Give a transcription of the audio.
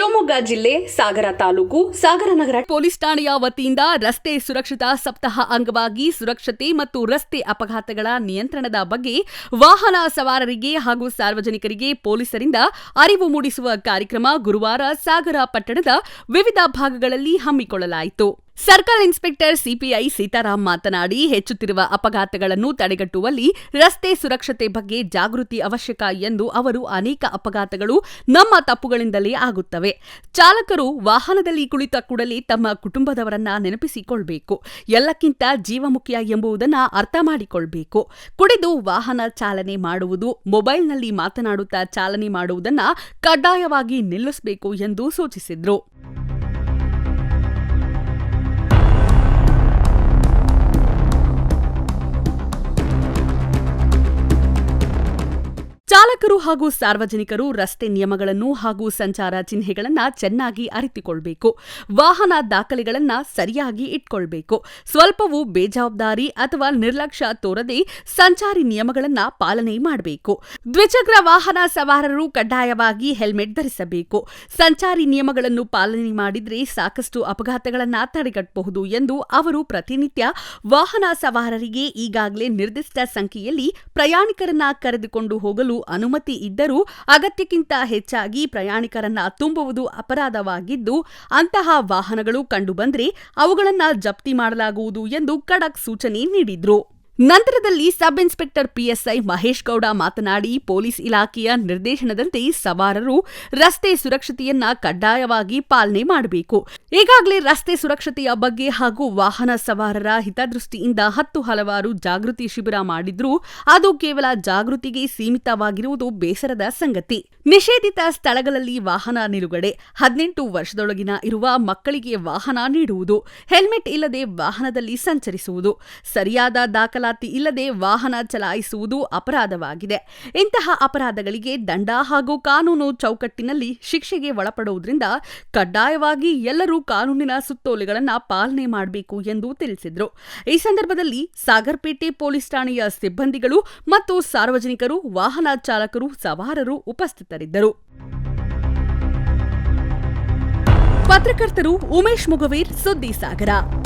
ಶಿವಮೊಗ್ಗ ಜಿಲ್ಲೆ ಸಾಗರ ತಾಲೂಕು ಸಾಗರ ನಗರ ಪೊಲೀಸ್ ಠಾಣೆಯ ವತಿಯಿಂದ ರಸ್ತೆ ಸುರಕ್ಷತಾ ಸಪ್ತಾಹ ಅಂಗವಾಗಿ ಸುರಕ್ಷತೆ ಮತ್ತು ರಸ್ತೆ ಅಪಘಾತಗಳ ನಿಯಂತ್ರಣದ ಬಗ್ಗೆ ವಾಹನ ಸವಾರರಿಗೆ ಹಾಗೂ ಸಾರ್ವಜನಿಕರಿಗೆ ಪೊಲೀಸರಿಂದ ಅರಿವು ಮೂಡಿಸುವ ಕಾರ್ಯಕ್ರಮ ಗುರುವಾರ ಸಾಗರ ಪಟ್ಟಣದ ವಿವಿಧ ಭಾಗಗಳಲ್ಲಿ ಹಮ್ಮಿಕೊಳ್ಳಲಾಯಿತು. ಸರ್ಕಲ್ ಇನ್ಸ್ಪೆಕ್ಟರ್ ಸಿಪಿಐ ಸೀತಾರಾಮ್ ಮಾತನಾಡಿ ಹೆಚ್ಚುತ್ತಿರುವ ಅಪಘಾತಗಳನ್ನು ತಡೆಗಟ್ಟುವಲ್ಲಿ ರಸ್ತೆ ಸುರಕ್ಷತೆ ಬಗ್ಗೆ ಜಾಗೃತಿ ಅವಶ್ಯಕ ಎಂದು ಅವರು ಅನೇಕ ಅಪಘಾತಗಳು ನಮ್ಮ ತಪ್ಪುಗಳಿಂದಲೇ ಆಗುತ್ತವೆ. ಚಾಲಕರು ವಾಹನದಲ್ಲಿ ಕುಳಿತ ಕೂಡಲೇ ತಮ್ಮ ಕುಟುಂಬದವರನ್ನ ನೆನಪಿಸಿಕೊಳ್ಬೇಕು. ಎಲ್ಲಕ್ಕಿಂತ ಜೀವಮುಖ್ಯ ಎಂಬುದನ್ನ ಅರ್ಥ ಮಾಡಿಕೊಳ್ಬೇಕು. ಕುಡಿದು ವಾಹನ ಚಾಲನೆ ಮಾಡುವುದು, ಮೊಬೈಲ್ನಲ್ಲಿ ಮಾತನಾಡುತ್ತಾ ಚಾಲನೆ ಮಾಡುವುದನ್ನ ಕಡ್ಡಾಯವಾಗಿ ನಿಲ್ಲಿಸಬೇಕು ಎಂದು ಸೂಚಿಸಿದ್ರು. ಚಾಲಕರು ಹಾಗೂ ಸಾರ್ವಜನಿಕರು ರಸ್ತೆ ನಿಯಮಗಳನ್ನು ಹಾಗೂ ಸಂಚಾರ ಚಿಹ್ನೆಗಳನ್ನು ಚೆನ್ನಾಗಿ ಅರಿತುಕೊಳ್ಬೇಕು. ವಾಹನ ದಾಖಲೆಗಳನ್ನು ಸರಿಯಾಗಿ ಇಟ್ಕೊಳ್ಬೇಕು. ಸ್ವಲ್ಪವೂ ಬೇಜವಾಬ್ದಾರಿ ಅಥವಾ ನಿರ್ಲಕ್ಷ್ಯ ತೋರದೆ ಸಂಚಾರಿ ನಿಯಮಗಳನ್ನು ಪಾಲನೆ ಮಾಡಬೇಕು. ದ್ವಿಚಕ್ರ ವಾಹನ ಸವಾರರು ಕಡ್ಡಾಯವಾಗಿ ಹೆಲ್ಮೆಟ್ ಧರಿಸಬೇಕು. ಸಂಚಾರಿ ನಿಯಮಗಳನ್ನು ಪಾಲನೆ ಮಾಡಿದರೆ ಸಾಕಷ್ಟು ಅಪಘಾತಗಳನ್ನು ತಡೆಗಟ್ಟಬಹುದು ಎಂದು ಅವರು ಪ್ರತಿನಿತ್ಯ ವಾಹನ ಸವಾರರಿಗೆ ಈಗಾಗಲೇ ನಿರ್ದಿಷ್ಟ ಸಂಖ್ಯೆಯಲ್ಲಿ ಪ್ರಯಾಣಿಕರನ್ನ ಕರೆದುಕೊಂಡು ಹೋಗಲು ಅನುಮತಿ ಇದ್ದರೂ ಅಗತ್ಯಕ್ಕಿಂತ ಹೆಚ್ಚಾಗಿ ಪ್ರಯಾಣಿಕರನ್ನ ತುಂಬುವುದು ಅಪರಾಧವಾಗಿದ್ದು, ಅಂತಹ ವಾಹನಗಳು ಕಂಡುಬಂದ್ರೆ ಅವುಗಳನ್ನ ಜಪ್ತಿ ಮಾಡಲಾಗುವುದು ಎಂದು ಖಡಕ್ ಸೂಚನೆ ನೀಡಿದ್ರು. ನಂತರದಲ್ಲಿ sub inspector PSI Mahesh Gowda ಮಾತನಾಡಿ, ಪೊಲೀಸ್ ಇಲಾಖೆಯ ನಿರ್ದೇಶನದಂತೆ ಸವಾರರು ರಸ್ತೆ ಸುರಕ್ಷತೆಯನ್ನ ಕಡ್ಡಾಯವಾಗಿ ಪಾಲನೆ ಮಾಡಬೇಕು. ಈಗಾಗಲೇ ರಸ್ತೆ ಸುರಕ್ಷತೆಯ ಬಗ್ಗೆ ಹಾಗೂ ವಾಹನ ಸವಾರರ ಹಿತದೃಷ್ಟಿಯಿಂದ ಹತ್ತು ಹಲವಾರು ಜಾಗೃತಿ ಶಿಬಿರ ಮಾಡಿದ್ರೂ, ಅದು ಕೇವಲ ಜಾಗೃತಿಗೆ ಸೀಮಿತವಾಗಿರುವುದು ಬೇಸರದ ಸಂಗತಿ. ನಿಷೇಧಿತ ಸ್ಥಳಗಳಲ್ಲಿ ವಾಹನ ನಿಲುಗಡೆ, ಹದಿನೆಂಟು ವರ್ಷದೊಳಗಿನ ಇರುವ ಮಕ್ಕಳಿಗೆ ವಾಹನ ನೀಡುವುದು, ಹೆಲ್ಮೆಟ್ ಇಲ್ಲದೆ ವಾಹನದಲ್ಲಿ ಸಂಚರಿಸುವುದು, ಸರಿಯಾದ ದಾಖಲಾತಿ ಇಲ್ಲದೆ ವಾಹನ ಚಲಾಯಿಸುವುದು ಅಪರಾಧವಾಗಿದೆ. ಇಂತಹ ಅಪರಾಧಗಳಿಗೆ ದಂಡ ಹಾಗೂ ಕಾನೂನು ಚೌಕಟ್ಟಿನಲ್ಲಿ ಶಿಕ್ಷೆಗೆ ಒಳಪಡುವುದರಿಂದ ಕಡ್ಡಾಯವಾಗಿ ಎಲ್ಲರೂ ಕಾನೂನಿನ ಸುತ್ತೋಲೆಗಳನ್ನು ಪಾಲನೆ ಮಾಡಬೇಕು ಎಂದು ತಿಳಿಸಿದರು. ಈ ಸಂದರ್ಭದಲ್ಲಿ ಸಾಗರ್ಪೇಟೆ ಪೊಲೀಸ್ ಠಾಣೆಯ ಸಿಬ್ಬಂದಿಗಳು ಮತ್ತು ಸಾರ್ವಜನಿಕರು, ವಾಹನ ಚಾಲಕರು, ಸವಾರರು ಉಪಸ್ಥಿತರಿದ್ದರು. ಪತ್ರಕರ್ತರು ಉಮೇಶ್ ಮುಗವೀರ್, ಸುದ್ದಿ ಸಾಗರ.